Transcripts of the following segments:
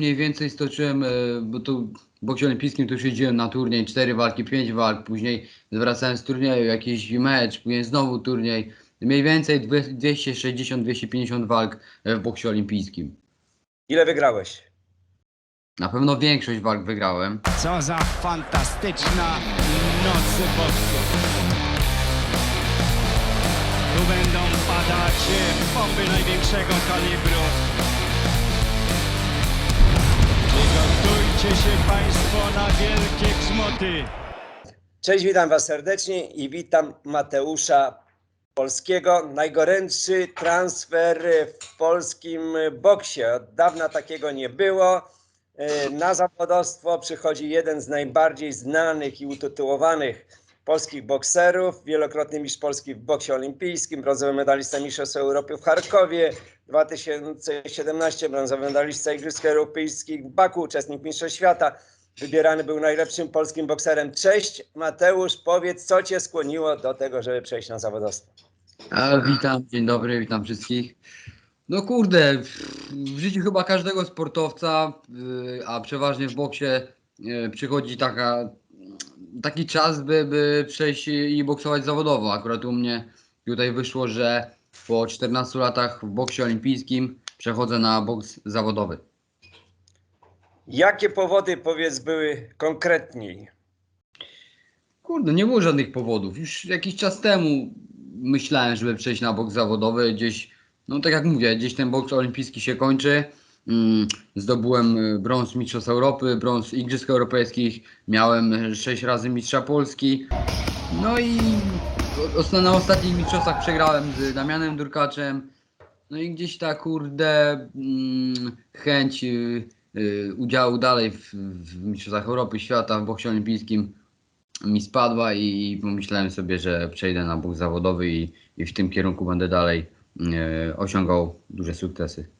mniej więcej stoczyłem, e, bo tu w boksie olimpijskim to już jeździłem na turniej, 4 walki, 5 walk, później wracałem z turnieju, jakiś mecz, później znowu turniej. Mniej więcej dwie- 260-250 walk e, w boksie olimpijskim. Ile wygrałeś? Na pewno większość walk wygrałem. Co za fantastyczna noc boksu. Tu będą padać e, bomby największego kalibru. Przygotujcie się Państwo na wielkie grzmoty. Cześć, witam Was serdecznie i witam Mateusza Polskiego. Najgorętszy transfer w polskim boksie. Od dawna takiego nie było. E, Na zawodowstwo przychodzi jeden z najbardziej znanych i utytułowanych polskich bokserów, wielokrotny mistrz Polski w boksie olimpijskim, brązowy medalista Mistrzostw Europy w Charkowie, 2017 brązowy medalista Igrzysk Europejskich w Baku, uczestnik Mistrzostw Świata. Wybierany był najlepszym polskim bokserem. Cześć Mateusz, powiedz co Cię skłoniło do tego, żeby przejść na zawodowstwo? A, witam, dzień dobry, witam wszystkich. No kurde, w życiu chyba każdego sportowca, y, a przeważnie w boksie y, przychodzi taka, taki czas, by, by przejść i boksować zawodowo. Akurat u mnie tutaj wyszło, że po 14 latach w boksie olimpijskim przechodzę na boks zawodowy. Jakie powody, powiedz, były konkretniej? Kurde, nie było żadnych powodów. Już jakiś czas temu myślałem, żeby przejść na boks zawodowy. Gdzieś, no tak jak mówię, gdzieś ten boks olimpijski się kończy. Mm, Zdobyłem y, brąz Mistrzostw Europy, brąz Igrzysk Europejskich, miałem 6 razy Mistrza Polski. No i na ostatnich mistrzostwach przegrałem z Damianem Durkaczem. No i gdzieś ta kurde mm, chęć y, y, udziału dalej w, w Mistrzostwach Europy, Świata, w boksie olimpijskim mi spadła i pomyślałem sobie, że przejdę na boks zawodowy i, i w tym kierunku będę dalej osiągał duże sukcesy.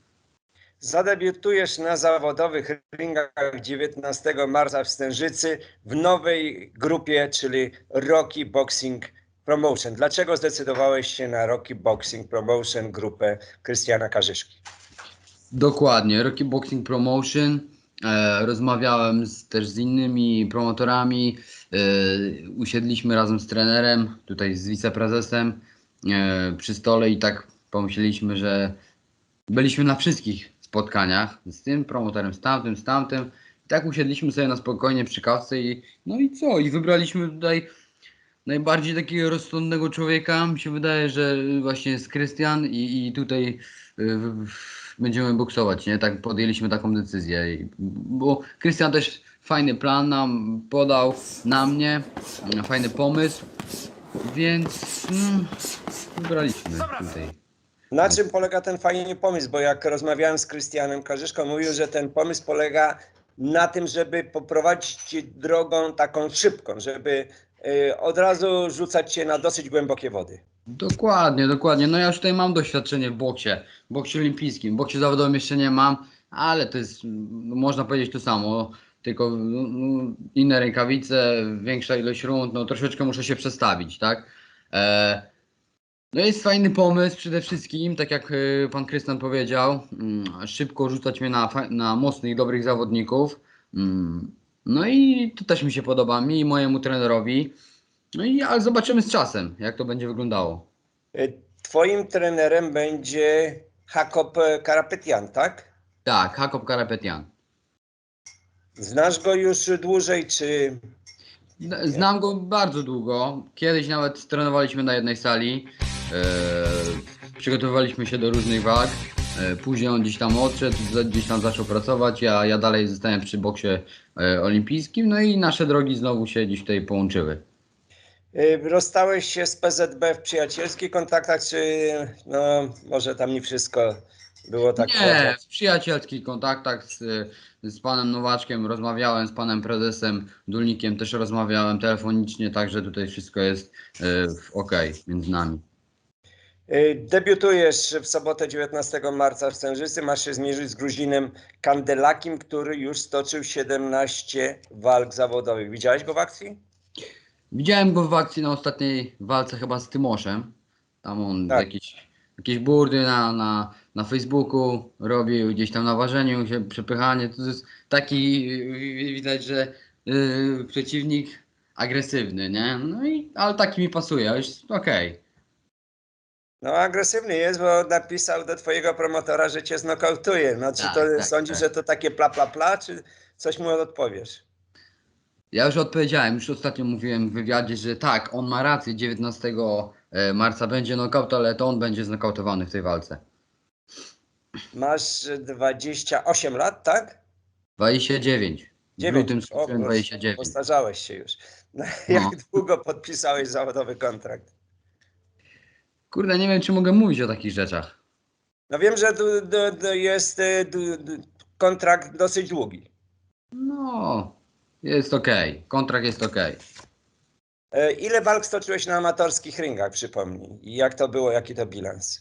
Zadebiutujesz na zawodowych ringach 19 marca w Stężycy w nowej grupie, czyli Rocky Boxing Promotion. Dlaczego zdecydowałeś się na Rocky Boxing Promotion grupę Krystiana Karzyszki? Dokładnie, Rocky Boxing Promotion. E, rozmawiałem z, też z innymi promotorami. E, usiedliśmy razem z trenerem, tutaj z wiceprezesem e, przy stole i tak pomyśleliśmy, że byliśmy na wszystkich spotkaniach z tym promotorem, z tamtym, z tamtym. I tak usiedliśmy sobie na spokojnie przy kawce i no i co? I wybraliśmy tutaj najbardziej takiego rozsądnego człowieka. Mi się wydaje, że właśnie jest Krystian i, i tutaj y, będziemy boksować, nie? Tak podjęliśmy taką decyzję. I- Bo Krystian też fajny plan nam podał na mnie, fajny pomysł, więc mm, wybraliśmy tutaj. Na czym polega ten fajny pomysł? Bo jak rozmawiałem z Krystianem Karzyszką, mówił, że ten pomysł polega na tym, żeby poprowadzić drogą taką szybką, żeby y, od razu rzucać cię na dosyć głębokie wody. Dokładnie, dokładnie. No ja już tutaj mam doświadczenie w boksie, boksie olimpijskim. Boksie zawodowym jeszcze nie mam, ale to jest, można powiedzieć to samo, tylko no, no, inne rękawice, większa ilość rund, no troszeczkę muszę się przestawić, tak? E, no jest fajny pomysł przede wszystkim, tak jak e, pan Krystian powiedział, mm, szybko rzucać mnie na, na mocnych, dobrych zawodników. Mm, no i to też mi się podoba, mi i mojemu trenerowi. No i ale zobaczymy z czasem, jak to będzie wyglądało. Y, Twoim trenerem będzie Hakop Karapetian, tak? Tak, Hakop Karapetian. Znasz go już dłużej, czy Znam go bardzo długo. Kiedyś nawet trenowaliśmy na jednej sali. E, przygotowywaliśmy się do różnych walk. E, później on gdzieś tam odszedł, gdzieś tam zaczął pracować. Ja, ja dalej zostałem przy boksie e, olimpijskim. No i nasze drogi znowu się gdzieś tutaj połączyły. y, rozstałeś się z PZB w przyjacielskich kontaktach, czy no, może tam nie wszystko było tak? Nie, w przyjacielskich kontaktach z, z panem Nowaczkiem rozmawiałem, z panem prezesem Dulnikiem też rozmawiałem telefonicznie, także tutaj wszystko jest w ok między nami. Y, Debiutujesz w sobotę 19 marca w Sężycy. Masz się zmierzyć z Gruzinem Kandelakim, który już stoczył 17 walk zawodowych. Widziałeś go w akcji? Widziałem go w akcji na ostatniej walce chyba z Tymoszem. Tam on Tak. jakieś, jakieś burdy na, na, na Facebooku robił, gdzieś tam na ważeniu się, przepychanie. To jest taki, widać, że yy, przeciwnik agresywny, nie? No i, ale taki mi pasuje, już okej. No agresywny jest, bo napisał do twojego promotora, że cię znokautuje. No czy Tak, to tak, sądzisz, tak. że to takie pla pla pla, czy coś mu odpowiesz? Ja już odpowiedziałem, już ostatnio mówiłem w wywiadzie, że tak, on ma rację, 19 marca będzie knockout, ale to on będzie znokautowany w tej walce. Masz 28 lat, tak? 29. W Dziewięć. lutym O, skończyłem proszę, 29. Postarzałeś się już. No, No. Jak długo podpisałeś zawodowy kontrakt? Kurde, nie wiem, czy mogę mówić o takich rzeczach. No wiem, że tu, tu, tu jest tu, kontrakt dosyć długi. No, jest okej. Kontrakt jest okej. E, Ile walk stoczyłeś na amatorskich ringach, przypomnij? I jak to było, jaki to bilans?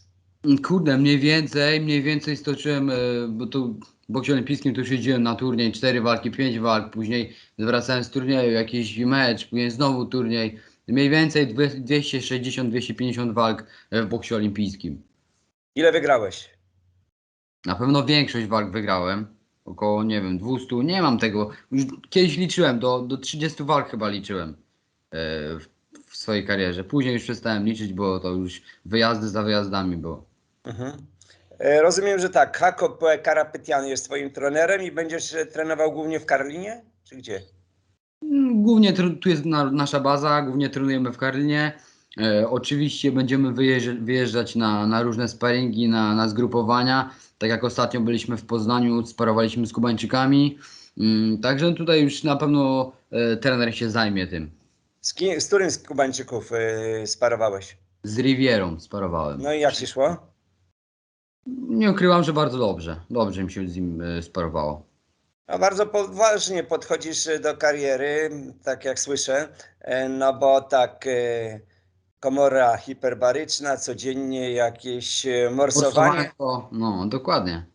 Kurde, mniej więcej, mniej więcej stoczyłem, e, bo tu w boksie olimpijskim to już jeździłem na turniej, 4 walki, 5 walk, później wracałem z turnieju, jakiś mecz, później znowu turniej. Mniej więcej dwie- 260-250 walk e, w boksie olimpijskim. Ile wygrałeś? Na pewno większość walk wygrałem. Około, nie wiem, 200. Nie mam tego. Już kiedyś liczyłem, do, do 30 walk chyba liczyłem e, w, w swojej karierze. Później już przestałem liczyć, bo to już wyjazdy za wyjazdami było. Mhm. E, Rozumiem, że tak. Hako Karapetian jest twoim trenerem i będziesz trenował głównie w Karlinie? Czy gdzie? Głównie tu jest na, nasza baza, głównie trenujemy w Karlinie. E, oczywiście będziemy wyjeżdżać, wyjeżdżać na, na różne sparingi, na, na zgrupowania. Tak jak ostatnio byliśmy w Poznaniu, sparowaliśmy z Kubańczykami. Mm, także tutaj już na pewno e, trener się zajmie tym. Z, kim, z którym z Kubańczyków e, sparowałeś? Z Rivierą sparowałem. No i jak ci szło? Nie ukrywam, że bardzo dobrze. Dobrze mi się z nim e, sparowało. No bardzo poważnie podchodzisz e, do kariery, tak jak słyszę, e, no bo tak e, komora hiperbaryczna, codziennie jakieś e, morsowanie. To, no, dokładnie.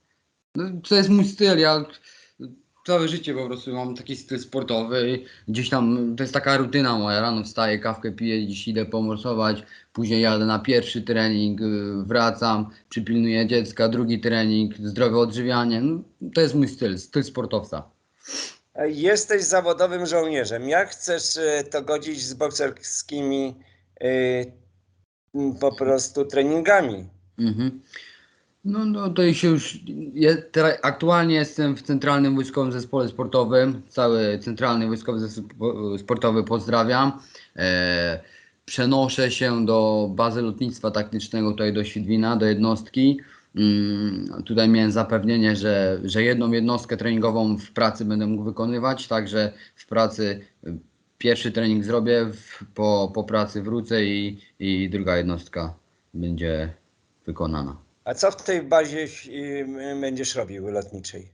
No, to jest mój styl. Ja całe życie po prostu mam taki styl sportowy. Gdzieś tam to jest taka rutyna moja. Rano wstaję, kawkę piję, dziś idę pomorsować, później jadę na pierwszy trening, y, wracam, przypilnuję dziecka, drugi trening, zdrowe odżywianie. No, to jest mój styl, styl sportowca. Jesteś zawodowym żołnierzem. Jak chcesz e, to godzić z bokserskimi m, po prostu treningami? Mhm. No, no to się już. Je, teraz, aktualnie jestem w Centralnym Wojskowym Zespole Sportowym. Cały Centralny Wojskowy Zespół Sportowy pozdrawiam. E, przenoszę się do bazy lotnictwa taktycznego tutaj do Świdwina, do jednostki. Mm, tutaj miałem zapewnienie, że, że jedną jednostkę treningową w pracy będę mógł wykonywać, także w pracy y, pierwszy trening zrobię, w, po, po pracy wrócę i, i druga jednostka będzie wykonana. A co w tej bazie e, będziesz robił lotniczej?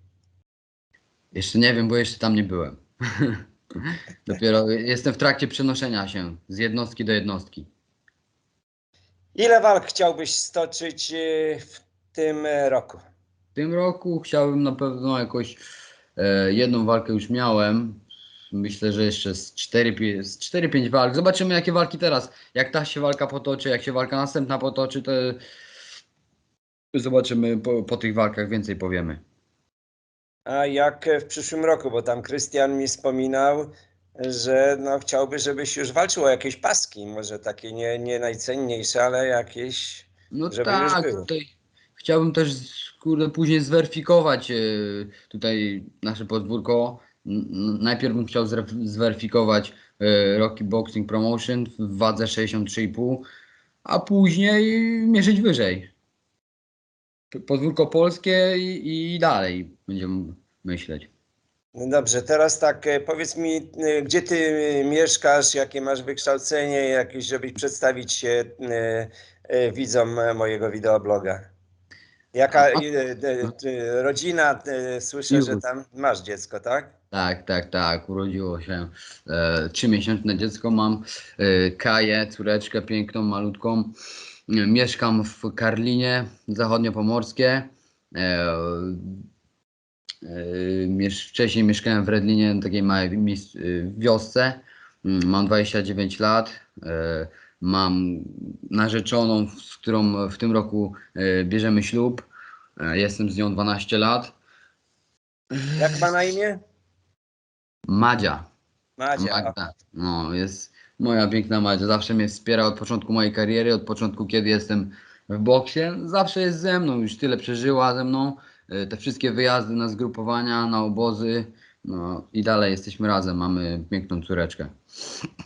Jeszcze nie wiem, bo jeszcze tam nie byłem. Dopiero jestem w trakcie przenoszenia się z jednostki do jednostki. Ile walk chciałbyś stoczyć e, w tym roku? W tym roku chciałbym na pewno jakoś e, jedną walkę już miałem. Myślę, że jeszcze z 4-5 z 4-5 walk. Zobaczymy jakie walki teraz. Jak ta się walka potoczy, jak się walka następna potoczy, to zobaczymy po, po tych walkach więcej powiemy. A jak w przyszłym roku, bo tam Krystian mi wspominał, że no chciałby, żebyś już walczył o jakieś paski, może takie nie, nie najcenniejsze, ale jakieś, No żeby już tak, było. tutaj chciałbym też kurde, później zweryfikować e, tutaj nasze podwórko. N- Najpierw bym chciał zweryfikować e, Rocky Boxing Promotion w wadze 63,5, a później mierzyć wyżej. Podwórko polskie i, i dalej będziemy myśleć. No dobrze, teraz tak, e, powiedz mi, e, gdzie ty e, mieszkasz, jakie masz wykształcenie, jakieś, żebyś przedstawić się widzom mojego wideobloga. Jaka rodzina, słyszę, że tam masz dziecko, tak? Tak, tak, tak. Urodziło się trzymiesięczne dziecko. Mam e, Kaję, córeczkę piękną, malutką. Mieszkam w Karlinie, zachodniopomorskie. E, e, wcześniej mieszkałem w Redlinie, takiej małej e, wiosce. Mm, Mam 29 lat. Mam narzeczoną, z którą w tym roku bierzemy ślub. Jestem z nią 12 lat. Jak ma na imię? Madzia. Madzia. Magda. No, jest moja piękna Madzia. Zawsze mnie wspiera od początku mojej kariery, od początku kiedy jestem w boksie. Zawsze jest ze mną, już tyle przeżyła ze mną. E, Te wszystkie wyjazdy na zgrupowania, na obozy. No i dalej jesteśmy razem, mamy piękną córeczkę.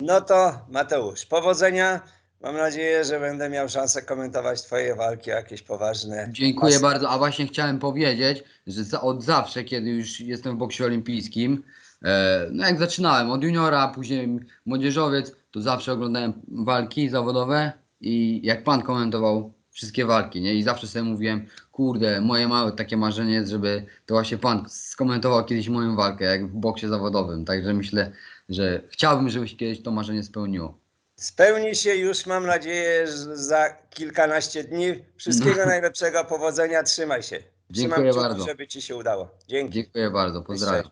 No to Mateusz, powodzenia. Mam nadzieję, że będę miał szansę komentować Twoje walki jakieś poważne. Dziękuję bardzo. A właśnie chciałem powiedzieć, że od zawsze, kiedy już jestem w boksie olimpijskim, no jak zaczynałem od juniora, później młodzieżowiec, to zawsze oglądałem walki zawodowe i jak pan komentował wszystkie walki, nie? I zawsze sobie mówiłem, kurde, moje małe takie marzenie jest, żeby to właśnie pan skomentował kiedyś moją walkę, jak w boksie zawodowym. Także myślę, że chciałbym, żeby się kiedyś to marzenie spełniło. Spełni się już, mam nadzieję, że za kilkanaście dni. Wszystkiego No. najlepszego, powodzenia, trzymaj się. Trzymam Dziękuję kciuki, bardzo. żeby Ci się udało. Dzięki. Dziękuję bardzo, pozdrawiam.